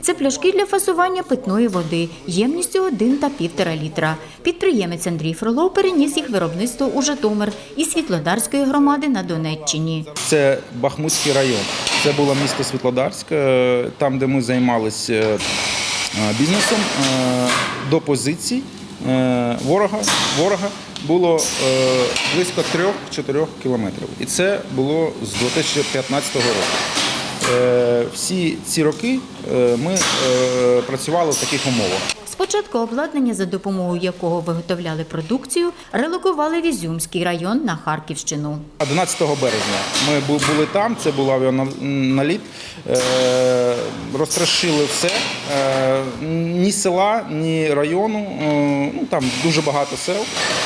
Це пляшки для фасування питної води ємністю 1 та 1,5 літра. Підприємець Андрій Фролов переніс їх виробництво у Житомир із Світлодарської громади на Донеччині. Це Бахмутський район. Це було місто Світлодарськ, е, там, де ми займалися е, бізнесом е, до позицій е, ворога. Ворога було близько 3-4 кілометрів. І це було з 2015 року. Е, Всі ці роки е, ми е, працювали в таких умовах. Спочатку обладнання, за допомогою якого виготовляли продукцію, релокували в Ізюмський район на Харківщину. 11 березня ми були там, це був авіаналіт, розтрашили все. Е, Ні села, ні району, е, ну там дуже багато сел,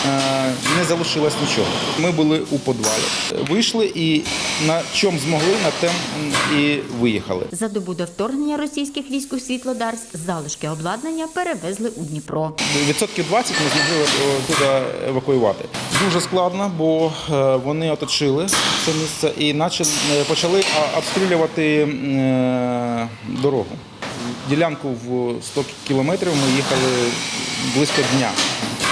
е, не залишилось нічого. Ми були у підвалі. Вийшли і на чому змогли, на тем і виїхали. За добу до вторгнення російських військ у Світлодарськ залишки обладнання перевезли у Дніпро. Відсотків 20 ми змогли е, туди евакуювати. Дуже складно, бо е, вони оточили це місце і почали, обстрілювати е, дорогу. Ділянку в 100 кілометрів ми їхали близько дня.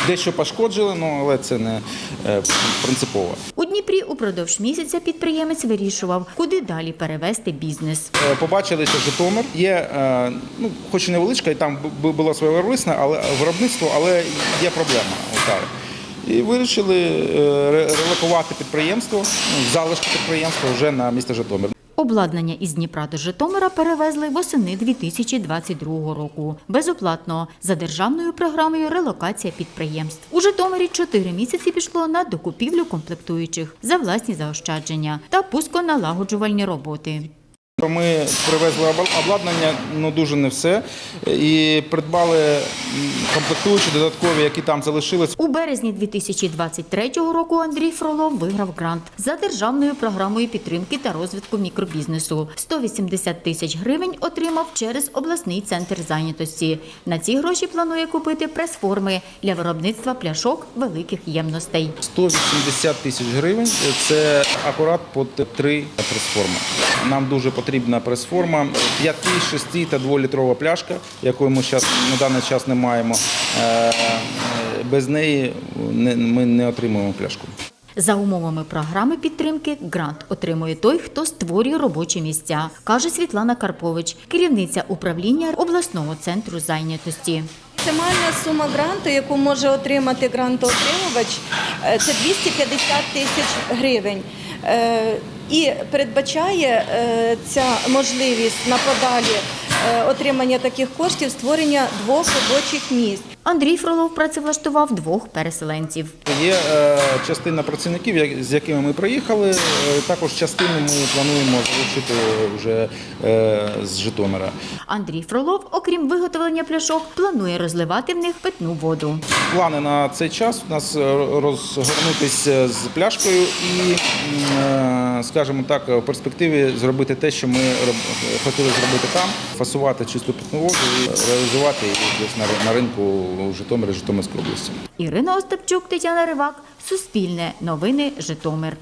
Дещо пошкоджили, ну, але це не е, принципово. У Дніпрі упродовж місяця підприємець вирішував, куди далі перевести бізнес. Е, Побачили, що Житомир є, е, ну, хоч і невеличка, і там бу- було своє виробництво, але виробництво, але є проблема. І вирішили е, релокувати підприємство, ну, залишки підприємства вже на місто Житомир. Обладнання із Дніпра до Житомира перевезли восени 2022 року безоплатно за державною програмою релокація підприємств. У Житомирі чотири місяці пішло на докупівлю комплектуючих за власні заощадження та пусконалагоджувальні роботи. Ми привезли обладнання, ну дуже не все, і придбали комплектуючі додаткові, які там залишились. У березні 2023 року Андрій Фролов виграв грант за державною програмою підтримки та розвитку мікробізнесу. 180 тисяч гривень отримав через обласний центр зайнятості. На ці гроші планує купити прес-форми для виробництва пляшок великих ємностей. 180 тисяч гривень це акурат під три прес-форми. Нам дуже потрібна прес-форма, 5, 6 та 2-літрова пляшка, якої ми зараз на даний час не маємо. Е, Без неї ми не отримуємо пляшку. За умовами програми підтримки грант отримує той, хто створює робочі місця, каже Світлана Карпович, керівниця управління обласного центру зайнятості. Максимальна сума гранту, яку може отримати грантоотримувач, е, це 250 тисяч гривень. І передбачає е, ця можливість на подалі отримання таких коштів створення двох робочих місць. Андрій Фролов працевлаштував двох переселенців. Є е, частина працівників, з якими ми приїхали. е, Також частину ми плануємо залучити вже е, з Житомира. Андрій Фролов, окрім виготовлення пляшок, планує розливати в них питну воду. Плани на цей час у нас е, розгорнутися з пляшкою і, е, скажімо так, в перспективі зробити те, що ми хотіли зробити там, фасувати чисту питну воду і реалізувати її десь на на ринку у Житомирської області. Ірина Остапчук, Тетяна Ривак, Суспільне, Новини, Житомир.